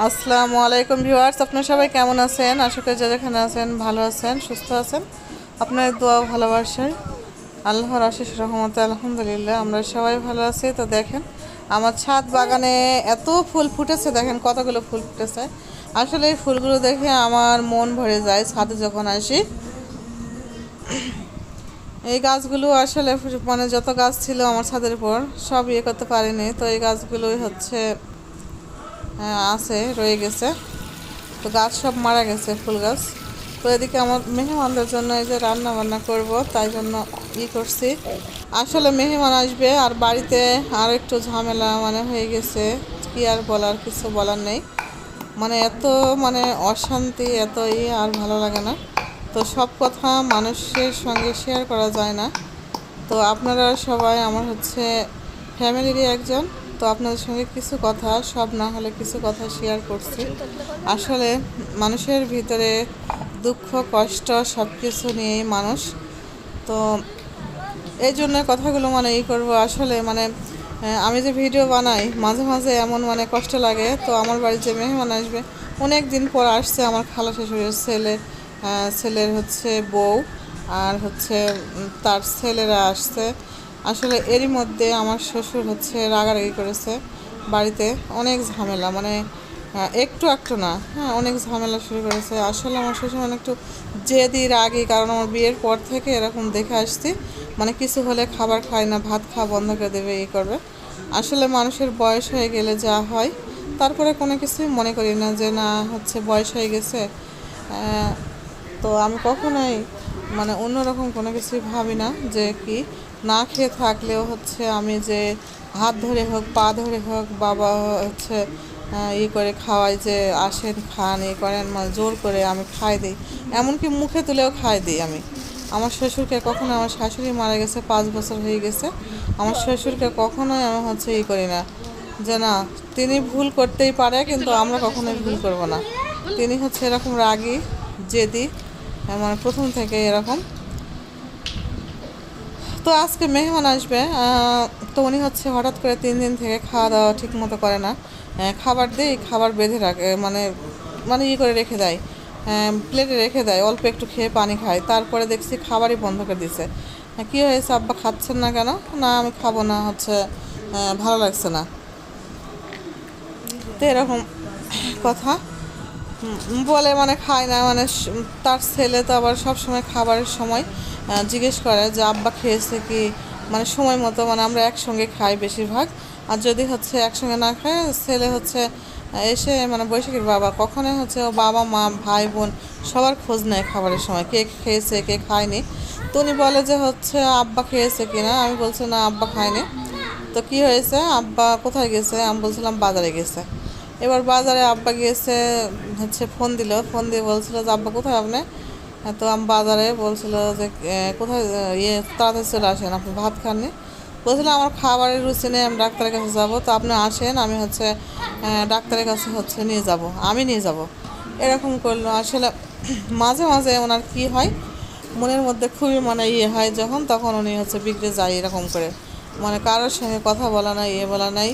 আসসালামু আলাইকুম ভিউয়ার্স, আপনারা সবাই কেমন আছেন? আশা করি যেখানে আছেন ভালো আছেন, সুস্থ আছেন। আপনার দোয়া ভালোবাসায় আল্লাহর আশিস রহমতে আলহামদুলিল্লাহ, আমরা সবাই ভালো আছি। তো দেখেন, আমার ছাদ বাগানে এত ফুল ফুটেছে, দেখেন কতগুলো ফুল ফুটেছে। আসলে এই ফুলগুলো দেখে আমার মন ভরে যায় ছাদে যখন আসি। এই গাছগুলো আসলে মানে যত গাছ ছিল আমার ছাদের উপর সব ইয়ে করতে পারিনি। তো এই গাছগুলোই হচ্ছে আছে, রয়ে গেছে। তো গাছ সব মারা গেছে, ফুল গাছ। তো এদিকে আমার মেহমানদের জন্য এই যে রান্না বান্না করব, তাই জন্য ই করছি। আসলে মেহমান আসবে, আর বাড়িতে আর একটু ঝামেলা মানে হয়ে গেছে। কি আর বলার, কিছু বলার নেই। মানে এত মানে অশান্তি, এত ই আর ভালো লাগে না। তো সব কথা মানুষের সঙ্গে শেয়ার করা যায় না। তো আপনারা সবাই, আমার হচ্ছে ফ্যামিলিরই একজন। তো আপনাদের সঙ্গে কিছু কথা, সব না হলে কিছু কথা শেয়ার করছি। আসলে মানুষের ভিতরে দুঃখ, কষ্ট সব কিছু নিয়েই মানুষ। তো এই জন্য কথাগুলো মানে ই করব, আসলে মানে আমি যে ভিডিও বানাই, মাঝে মাঝে এমন মানে কষ্ট লাগে। তো আমার বাড়ির যে মেহমান আসবে, অনেক দিন পর আসছে আমার খালা শ্বশুরের ছেলে ছেলের হচ্ছে বউ, আর হচ্ছে তার ছেলেরা আসছে। আসলে এরই মধ্যে আমার শ্বশুর হচ্ছে রাগারাগি করেছে বাড়িতে। অনেক ঝামেলা মানে একটু একটু না হ্যাঁ অনেক ঝামেলা শুরু করেছে। আসলে আমার শ্বশুর মানে একটু জেদি, রাগি, কারণ আমার বিয়ের পর থেকে এরকম দেখে আসছি। মানে কিছু হলে খাবার খায় না, ভাত খাওয়া বন্ধ করে দেবে এই করবে। আসলে মানুষের বয়স হয়ে গেলে যা হয়, তারপরে কোনো কিছুই মনে করি না যে না, হচ্ছে বয়স হয়ে গেছে। তো আমি কখনোই মানে অন্যরকম কোনো কিছুই ভাবি না যে কি, না খেয়ে থাকলেও হচ্ছে আমি যে হাত ধরে হোক, পা ধরে হোক, বাবা হচ্ছে ই করে খাওয়াই যে আসেন, খান, ই করেন মানে জোর করে আমি খাই দিই। এমনকি মুখে তুলেও খাই দিই আমি। আমার শ্বশুরকে কখনো, আমার শাশুড়ি মারা গেছে পাঁচ বছর হয়ে গেছে, আমার শ্বশুরকে কখনোই আমি হচ্ছে ই করি না। যে না, তিনি ভুল করতেই পারে, কিন্তু আমরা কখনোই ভুল করব না। তিনি হচ্ছে এরকম রাগী, জেদি মানে প্রথম থেকে এরকম। তো আজকে মেহমান আসবে তো উনি হচ্ছে হঠাৎ করে তিন দিন থেকে খাওয়া দাওয়া ঠিক মতো করে না। খাবার দেই, খাবার বেঁধে রাখে মানে মানে ইয়ে করে রেখে দেয়। প্লেটে রেখে দেয়, অল্প একটু খেয়ে পানি খায়। তারপরে দেখছি খাবারই বন্ধ করে দিছে। কী হয়েছে, আব্বা খাচ্ছেন না কেন? না, আমি খাব না, হচ্ছে ভালো লাগছে না। তো এরকম কথা। বলে মানে খায় না মানে তার ছেলে তো আবার সব সময় খাবারের সময় জিজ্ঞেস করে যে, আব্বা খেয়েছে কি? মানে সময় মতো মানে আমরা একসঙ্গে খাই বেশিরভাগ। আর যদি হচ্ছে একসঙ্গে না খায়, ছেলে হচ্ছে এসে মানে বৈশাখীর বাবা কখনোই হচ্ছে ও বাবা, মা, ভাই, বোন সবার খোঁজ নেয় খাবারের সময়, কে খেয়েছে, কে খায়নি। তো উনি বলে যে, হচ্ছে আব্বা খেয়েছে কিনা? আমি বলছি, না, আব্বা খায়নি। তো কি হয়েছে? আব্বা কোথায় গেছে? আমি বলছিলাম, বাজারে গেছে। এবার বাজারে আব্বা গিয়েছে, হচ্ছে ফোন দিল। ফোন দিয়ে বলছিল যে, আব্বা, কোথায় আপনি? তো আমি বাজারে বলছিল যে কোথায় ইয়ে তাড়াতাড়ি চলে আসেন, আপনি ভাত খাননি? বলছিলাম আমার খাবারের রুচি নেই, আমি ডাক্তারের কাছে যাব। তো আপনি আসেন, আমি হচ্ছে ডাক্তারের কাছে হচ্ছে নিয়ে যাব, আমি নিয়ে যাব। এরকম করল। আসলে মাঝে মাঝে ওনার কি হয়, মনের মধ্যে খুবই মানে ইয়ে হয় যখন, তখন উনি হচ্ছে বিগড়ে যায় এরকম করে। মানে কারোর সঙ্গে কথা বলা নাই ইয়ে বলা নাই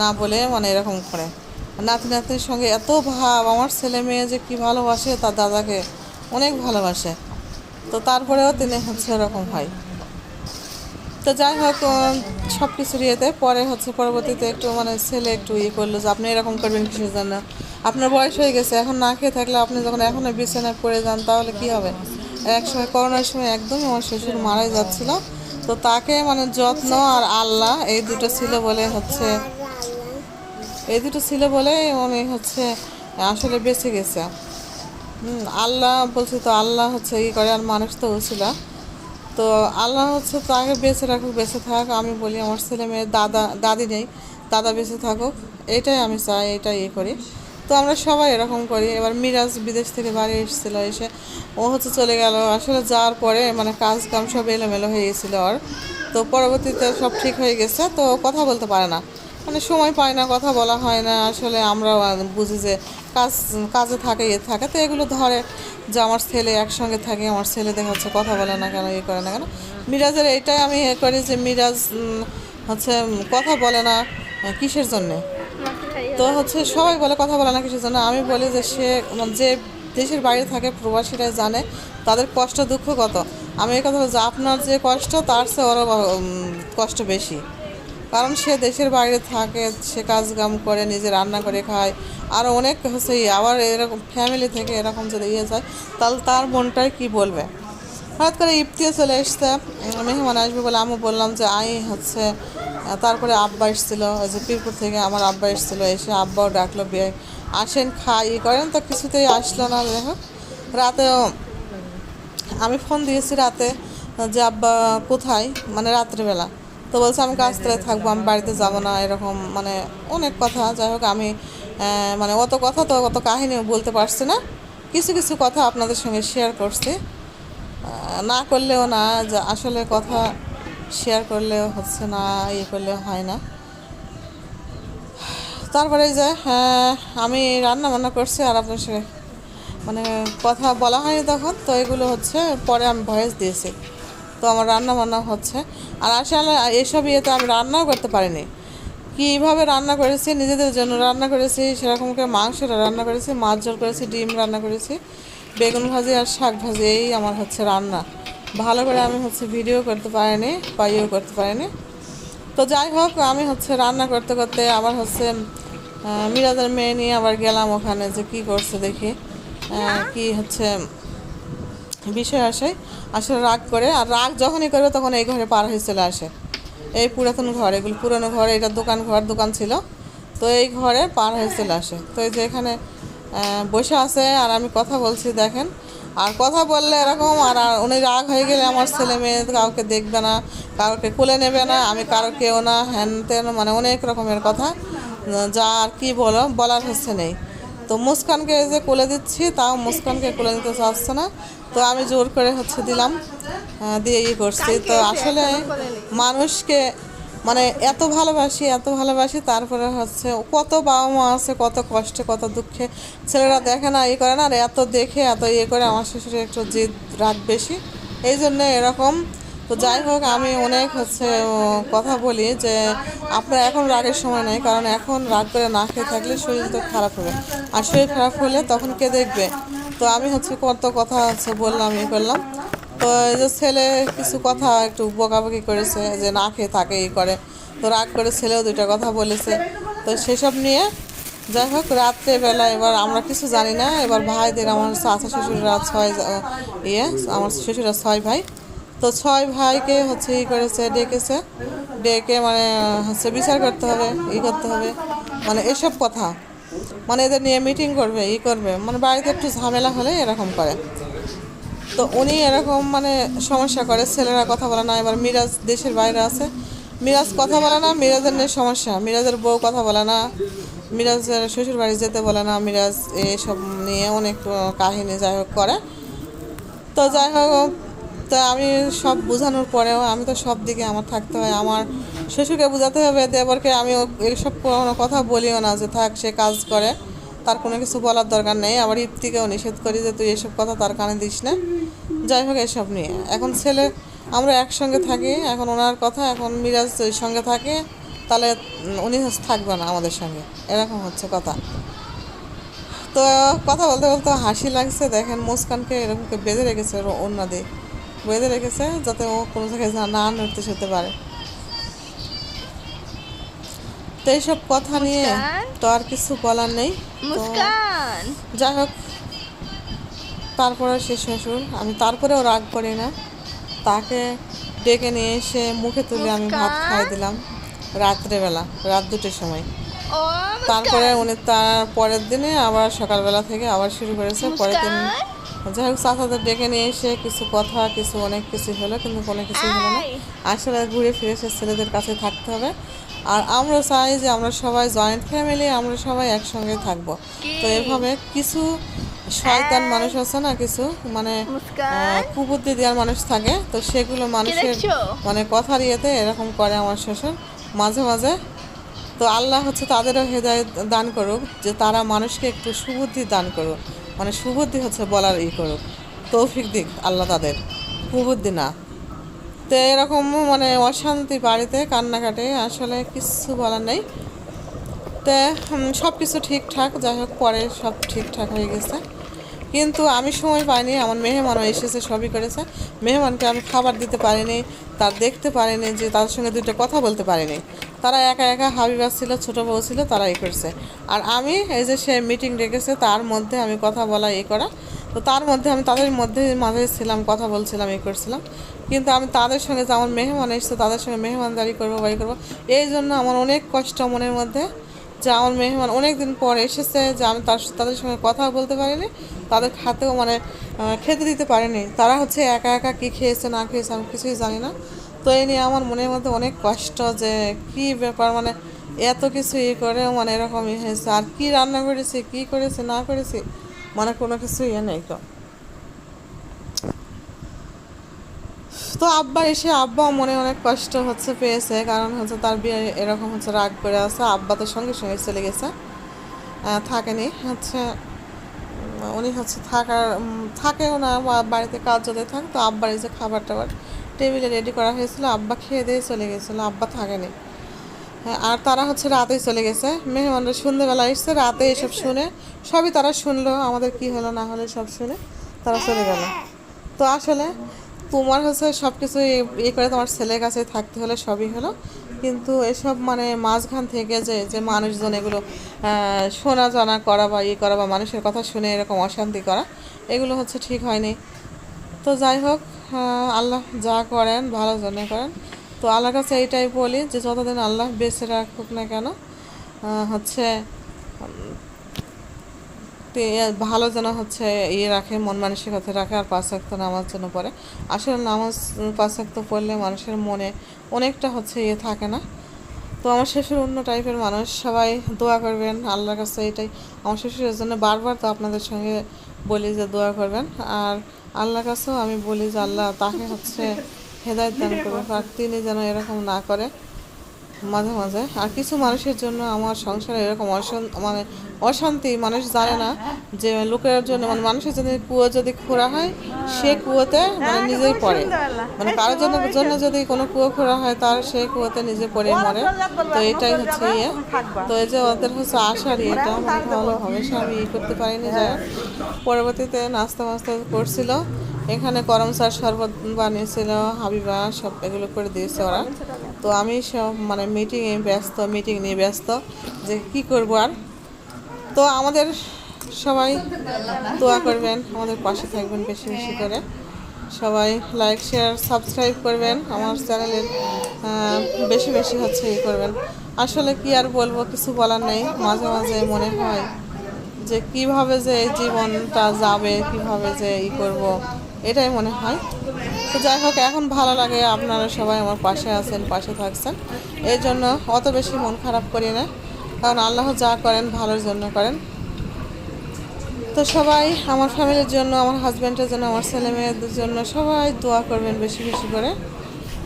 না বলে মানে এরকম করে। নাতি নাতির সঙ্গে এত ভাব, আমার ছেলে মেয়ে যে কি ভালোবাসে তার দাদাকে অনেক ভালোবাসে। তো তারপরেও তিনি হচ্ছে এরকম হয়। তো যাই হোক সব কিছুর ইয়েতে পরে হচ্ছে পরবর্তীতে একটু মানে ছেলে একটু ইয়ে করল যে, আপনি এরকম করবেন কিসের জন্য? আপনার বয়স হয়ে গেছে, এখন না খেয়ে থাকলে আপনি যখন এখনও বিছানায় পড়ে যান, তাহলে কি হবে? এক সময়, করোনার সময় একদমই আমার শ্বশুর মারাই যাচ্ছিল। তো তাকে মানে যত্ন আর আল্লাহ এই দুটো ছিল বলে হচ্ছে এই দুটো ছিল বলে উনি হচ্ছে, আসলে বেঁচে গেছে। আল্লাহ বলছে তো আল্লাহ হচ্ছে ই করে, আর মানুষ তো ছিল। তো আল্লাহ হচ্ছে তাকে বেঁচে রাখুক, বেঁচে থাক, আমি বলি আমার ছেলে মেয়ে দাদা, দাদি নেই, দাদা বেঁচে থাকুক, এটাই আমি চাই, এটাই ইয়ে করি। তো আমরা সবাই এরকম করি। এবার মিরাজ বিদেশ থেকে বাড়ি এসেছিল, এসে ও হচ্ছে চলে গেল। আসলে যাওয়ার পরে মানে কাজ কাম সব এলোমেলো হয়ে গেছিল আর তো পরবর্তীতে সব ঠিক হয়ে গেছে, তো কথা বলতে পারে না। মানে সময় পায় না, কথা বলা হয় না। আসলে আমরা বুঝি যে কাজ, কাজে থাকে ইয়ে থাকে। তো এগুলো ধরে যে আমার ছেলে একসঙ্গে থাকে, আমার ছেলে দেখা হচ্ছে কথা বলে না কেন ইয়ে করে না কেন। মিরাজের এইটাই আমি ইয়ে করি যে মিরাজ হচ্ছে কথা বলে না কিসের জন্যে? তো হচ্ছে সবাই বলে কথা বলে না কিসের জন্য? আমি বলি যে সে মানে যে দেশের বাইরে থাকে প্রবাসীরা জানে, তাদের কষ্ট দুঃখ কত? আমি এই কথা বলছি, আপনার যে কষ্ট, তার চেয়ে ওরও কষ্ট বেশি। কারণ সে দেশের বাইরে থাকে, সে কাজ কাম করে, নিজে রান্না করে খায়। আর অনেক হচ্ছে, আবার এরকম ফ্যামিলি থেকে এরকম যদি ইয়ে যায়, তাহলে তার মনটাই কি বলবে? হঠাৎ করে ইফতিয়ে চলে এসছে। মেহমান আসবে বলে আমি বললাম যে, আই হচ্ছে, তারপরে আব্বা এসেছিল, ওই যে পিরপুর থেকে আমার আব্বা এসেছিল, এসে আব্বাও ডাকলো বিয়ে আসেন, খাই। ই করেন তো কিছুতেই আসলো না, যাই হোক। রাতেও আমি ফোন দিয়েছি রাতে যে, আব্বা কোথায়? মানে রাত্রিবেলা। তো বলছে আমি কাজটায় থাকব আমি বাড়িতে যাব না এরকম মানে অনেক কথা। যাই হোক আমি মানে অত কথা তো অত কাহিনী বলতে পারছি না। কিছু কিছু কথা আপনাদের সঙ্গে শেয়ার করছি। না করলেও না আসলে কথা শেয়ার করলেও হচ্ছে না ইয়ে করলেও হয় না। তারপরে যে হ্যাঁ, আমি রান্না বান্না করছি আর আপনার সঙ্গে মানে কথা বলা হয়নি তখন তো এগুলো হচ্ছে পরে আমি ভয়েস দিয়েছি। তো আমার রান্না বান্না হচ্ছে। আর আসলে এইসব ইয়েতে আমি রান্নাও করতে পারিনি। কীভাবে রান্না করেছি, নিজেদের জন্য রান্না করেছি, সেরকম করে মাংসটা রান্না করেছি, মাছ ঝোল করেছি, ডিম রান্না করেছি, বেগুন ভাজি আর শাক ভাজি, এই আমার হচ্ছে রান্না। ভালো করে আমি হচ্ছে ভিডিও করতে পারিনি বা ইয়েও করতে পারিনি। তো যাই হোক, আমি হচ্ছে রান্না করতে করতে আবার হচ্ছে মিরাজের মেয়ে নিয়ে আবার গেলাম ওখানে যে কি করছে দেখি। কি হচ্ছে বিষয় আসে, আসলে রাগ করে, আর রাগ যখনই করবে তখন এই ঘরে পার হয়ে চলে আসে। এই পুরাতন ঘর, এগুলো পুরনো ঘর, এটা দোকান ঘর, দোকান ছিল। তো এই ঘরে পার হয়ে চলে আসে। তো এই যে এখানে বসে আছে আর আমি কথা বলছি, দেখেন। আর কথা বললে এরকম, আর উনি রাগ হয়ে গেলে আমার ছেলে মেয়ে কাউকে দেখবে না, কাউকে কোলে নেবে না, আমি কারও কেউ না হ্যান ত্যান মানে অনেক রকমের কথা। যা আর কী বলো, বলার হচ্ছে নেই। তো মুস্কানকে যে কোলে দিচ্ছি, তাও মুস্কানকে কোলে নিতে চাচ্ছে না। তো আমি জোর করে হচ্ছে দিলাম দিয়ে ইয়ে করছি। তো আসলে মানুষকে মানে এত ভালোবাসি এত ভালোবাসি, তারপরে হচ্ছে কত বাবা মা আছে, কত কষ্টে, কত দুঃখে। ছেলেরা দেখে না ইয়ে করে না, আর এত দেখে, এত ইয়ে করে আমার শ্বশুরের একটু জিদ রাগ বেশি। এই জন্য এরকম। তো যাই হোক, আমি অনেক হচ্ছে কথা বলি যে, আপনার এখন রাগের সময় নেই, কারণ এখন রাগ করে না খেয়ে থাকলে শরীর তো খারাপ হবে। আর শরীর খারাপ হলে তখন কে দেখবে? তো আমি হচ্ছে কত কথা হচ্ছে বললাম ইয়ে করলাম। তো এই যে ছেলে কিছু কথা একটু বকাবকি করেছে, যে না খেয়ে থাকে, ই করে। তো রাগ করে ছেলেও দুইটা কথা বলেছে। তো সেসব নিয়ে যাই হোক রাত্রেবেলা এবার আমরা কিছু জানি না, এবার ভাইদের আমার চাচা শ্বশুররা ছয় ইয়ে আমার শ্বশুরা ছয় ভাই। তো ছয় ভাইকে হচ্ছে ই করেছে, ডেকেছে। ডেকে মানে হচ্ছে বিচার করতে হবে, ই করতে হবে। মানে এসব কথা। মানে এদের নিয়ে মিটিং করবে, ই করবে। মানে বাড়িতে একটু ঝামেলা হলে এরকম করে। তো উনি এরকম মানে সমস্যা করে, ছেলেরা কথা বলে না। এবার মিরাজ দেশের বাইরে আছে। মিরাজ কথা বলে না, মিরাজের নিয়ে সমস্যা। মিরাজের বউ কথা বলে না। মিরাজের শ্বশুর বাড়ি যেতে বলে না। মিরাজ এসব নিয়ে অনেক কাহিনী যাই হোক করে। তো যাই হোক, তো আমি সব বোঝানোর পরেও আমি তো সব দিকে আমার থাকতে হয়। আমার শ্বশুরকে বোঝাতে হবে দেবরকে আমি এইসব কোনো কথা বলিও না, যে থাক, সে কাজ করে। তার কোনো কিছু বলার দরকার নেই। আবার ইফতিকেও নিষেধ করি যে তুই এসব কথা তার কানে দিস না। যাই হোক, এসব নিয়ে। এখন ছেলে, আমরা একসঙ্গে থাকি। এখন ওনার কথা, এখন মিরাজ ওই সঙ্গে থাকে। তাহলে উনি থাকবে না আমাদের সঙ্গে। এরকম হচ্ছে কথা। তো কথা বলতে বলতে হাসি লাগছে। দেখেন মুস্কানকে এরকমকে বেঁধে রেখেছে, ওর অন্য বেঁধে রেখেছে যাতে ও কোনো জায়গায় না নড়তে যেতে পারে। তো এইসব কথা নিয়ে তো আর কিছু বলার নেই। মুস্কান? যাই হোক তারপরে সে শ্বশুর আমি তারপরেও রাগ করি না। তাকে ডেকে নিয়ে এসে মুখে তুলে আমি ভাত? খাই দিলাম রাত্রেবেলা রাত দুটোর সময়। তারপরে উনি তার পরের দিনে আবার সকালবেলা থেকে আবার শুরু করেছে। পরের দিন যাই হোক চাচাদের ডেকে নিয়ে এসে কিছু কথা কিছু অনেক কিছু হলো কিন্তু কোনো কিছু হলো না। আসলে ঘুরে ফিরে সে ছেলেদের কাছে থাকতে হবে। আর আমরা চাই যে আমরা সবাই জয়েন্ট ফ্যামিলি আমরা সবাই একসঙ্গে থাকব। তো এভাবে কিছু শয়তান মানুষ আছে না কিছু মানে কুবুদ্ধি দেওয়ার মানুষ থাকে। তো সেগুলো মানুষের মানে কথার ইয়েতে এরকম করে আমার শ্বশুর মাঝে মাঝে। তো আল্লাহ হচ্ছে তাদেরও হেদায়ত দান করুক যে তারা মানুষকে একটু সুবুদ্ধি দান করুক। মানে সুবুদ্ধি হচ্ছে বলার ই করুক। তৌফিক দিক আল্লাহ তাদের কুবুদ্ধি না। তো এরকম মানে অশান্তি বাড়িতে, কান্নাকাটি, আসলে কিছু বলার নেই। তে সব কিছু ঠিকঠাক, যাই হোক, পরে সব ঠিকঠাক হয়ে গেছে। কিন্তু আমি সময় পাইনি, আমার মেহমানও এসেছে, সবই করেছে। মেহমানকে আমি খাবার দিতে পারিনি, তার দেখতে পারিনি যে তাদের সঙ্গে দুটো কথা বলতে পারিনি। তারা একা একা হাবিবা ছিল, ছোটো বউ ছিল তারা এই করছে। আর আমি, এই যে সে মিটিং ডেকেছে, তার মধ্যে আমি কথা বলা এই করা। তো তার মধ্যে আমি, তাদের মধ্যে মাঝে ছিলাম, কথা বলছিলাম এই করছিলাম। কিন্তু আমি তাদের সঙ্গে যে আমার মেহমান এসেছে, তাদের সঙ্গে মেহমানদারি করব বাই করব, এই জন্য আমার অনেক কষ্ট মনের মধ্যে যে আমার মেহমান অনেক দিন পর এসেছে, যে আমি তার তাদের সঙ্গে কথা বলতে পারিনি, তাদের খাতেও মানে খেতে দিতে পারিনি। তারা হচ্ছে একা একা কী খেয়েছে, না খেয়েছে, আমি কিছুই জানি না। তো এই নিয়ে আমার মনের মধ্যে অনেক কষ্ট যে কি ব্যাপার মানে এত কিছু ইয়ে করেও মানে এরকমই হয়েছে। আর কি রান্না করেছে, কি করেছে, না করেছে মানে কোনো কিছু ইয়ে নেই তো। তো আব্বা এসে আব্বাও মনে অনেক কষ্ট হচ্ছে পেয়েছে কারণ হচ্ছে তার বিয়ে এরকম হচ্ছে রাগ করে আছে আব্বা তো সঙ্গে সঙ্গে চলে গেছে। থাকেনি হচ্ছে উনি হচ্ছে থাকার থাকেও না বাড়িতে কাজ যদি থাক তো আব্বার এই যে খাবার টাবার টেবিলে রেডি করা হয়েছিল আব্বা খেয়ে দিয়ে চলে গেছিল আব্বা থাকেনি। হ্যাঁ, আর তারা হচ্ছে রাতেই চলে গেছে। মেহমানরা সন্ধ্যেবেলা এসছে রাতে এসব শুনে সবই তারা শুনলো আমাদের কি হলো না হলো সব শুনে তারা চলে গেল। তো আসলে তোমার হচ্ছে সব কিছু ইয়ে করে তোমার ছেলের কাছে থাকতে হলে সবই হলো। কিন্তু এসব মানে মাঝখান থেকে যে যে মানুষজন এগুলো শোনা জানা করা বা ইয়ে করা বা মানুষের কথা শুনে এরকম অশান্তি করা, এগুলো হচ্ছে ঠিক হয়নি। তো যাই হোক আল্লাহ যা করেন ভালো জন্য করেন। তো আল্লাহর কাছে এইটাই বলি যে যতদিন আল্লাহ বেঁচে রাখুক না কেন হচ্ছে তে ভালো যেন হচ্ছে ইয়ে রাখে মন মানসিকতা রাখে আর পাঁচ ওয়াক্ত নামাজ যেন পড়ে। আসলে নামাজ উম, পাঁচ ওয়াক্ত পড়লে মানুষের মনে অনেকটা হচ্ছে ইয়ে থাকে না। তো আমার শ্বশুর অন্য টাইপের মানুষ সবাই দোয়া করবেন আল্লাহর কাছে এটাই। আমার শ্বশুরের জন্য বারবার তো আপনাদের সঙ্গে বলি যে দোয়া করবেন। আর আল্লাহর কাছেও আমি বলি যে আল্লাহ তাকে হচ্ছে হেদায়ত দান করবেন আর তিনি যেন এরকম না করে। মাঝে মাঝে। আর কিছু মানুষের জন্য আমার সংসারে এরকম মানে অশান্তি মানুষ জানে না যে লোকের জন্য মানে মানুষের জন্য কুয়ো যদি খোঁড়া হয় সে কুয়োতে মানে নিজেই পড়ে। মানে কারোর জন্য জন্য যদি কোনো কুয়ো খোঁড়া হয় তার সেই কুয়োতে নিজে পড়ে মরে। তো এটাই হচ্ছে ইয়ে। তো এই যে ওদের হচ্ছে আশার ইয়েটা মানে ভালো হমেশা আমি ইয়ে করতে পারিনি যাই পরবর্তীতে নাস্তা মাস্তা করছিল। এখানে করম চার শরবত বানিয়েছিল হাবিবা সব এগুলো করে দিয়েছে ওরা। তো আমি সব মানে মিটিংয়ে ব্যস্ত মিটিং নিয়ে ব্যস্ত যে কি করব আর। তো আমাদের সবাই দোয়া করবেন, আমাদের পাশে থাকবেন বেশি বেশি করে। সবাই লাইক শেয়ার সাবস্ক্রাইব করবেন। আমার চ্যানেলের বেশি বেশি হচ্ছে ই করবেন। আসলে কি আর বলব, কিছু বলার নেই। মাঝে মাঝে মনে হয় যে কীভাবে যে জীবনটা যাবে, কীভাবে যে ই করব, এটাই মনে হয়। তো যাই হোক, এখন ভালো লাগে আপনারা সবাই আমার পাশে আছেন, পাশে থাকছেন। এই জন্য অত বেশি মন খারাপ করি না। কারণ আল্লাহ যা করেন, ভালোর জন্য করেন। তো সবাই আমার ফ্যামিলির জন্য, আমার হাজব্যান্ডের জন্য, আমার ছেলে মেয়েদের জন্য সবাই দোয়া করবেন বেশি বেশি করে।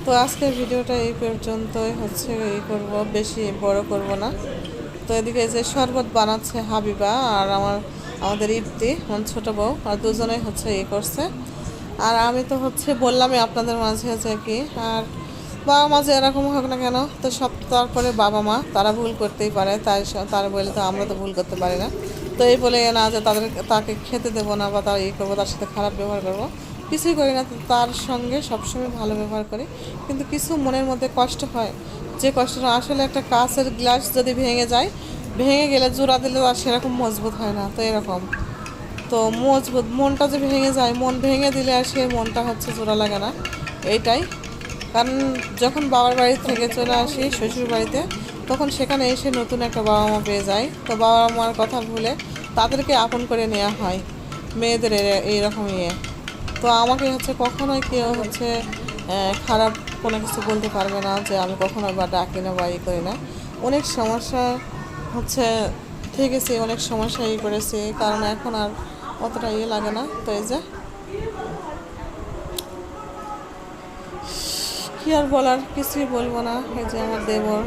তো আজকের ভিডিওটা এই পর্যন্তই হচ্ছে, এই করব, বেশি বড় করব না। তো এদিকে যে শরবত বানাচ্ছে হাবিবা আর আমার, আমাদের ইফতি, আমার ছোটো বউ, আর দুজনেই হচ্ছে ইয়ে করছে। আর আমি তো হচ্ছে বললামই আপনাদের মাঝে যে কি, আর বাবা মা যে এরকম হোক না কেন, তো সব তারপরে বাবা মা, তারা ভুল করতেই পারে, তাই তারা বলে তো আমরা তো ভুল করতে পারি না। তো এই বলে না যে তাদের, তাকে খেতে দেবো না বা তার ইয়ে করব, তার সাথে খারাপ ব্যবহার করব, কিছুই করি না। তার সঙ্গে সবসময় ভালো ব্যবহার করি, কিন্তু কিছু মনের মধ্যে কষ্ট হয়। যে কষ্টটা আসলে একটা কাঁচের গ্লাস যদি ভেঙে যায়, ভেঙে গেলে জোড়া দিলে আর সেরকম মজবুত হয় না, তো এরকম। তো মজবুত মনটা যে ভেঙে যায়, মন ভেঙে দিলে আর সেই মনটা হচ্ছে জোড়া লাগে না। এইটাই। কারণ যখন বাবার বাড়ি থেকে চলে আসি শ্বশুর বাড়িতে, তখন সেখানে এসে নতুন একটা বাবা মা পেয়ে যায়। তো বাবা মার কথা ভুলে তাদেরকে আপন করে নেওয়া হয় মেয়েদের এইরকম ইয়ে। তো আমাকে হচ্ছে কখনোই কেউ হচ্ছে খারাপ কোনো কিছু বলতে পারবে না যে আমি কখনো বা ডাকি না বা ই করি না। অনেক সমস্যা হচ্ছে, থেকেছি, অনেক সমস্যা ই করেছি। কারণ এখন আর অতটা ইয়ে লাগে না, তো এই যে। কি আর বলার, কিছুই বলব না, এই যে আমার দেবর।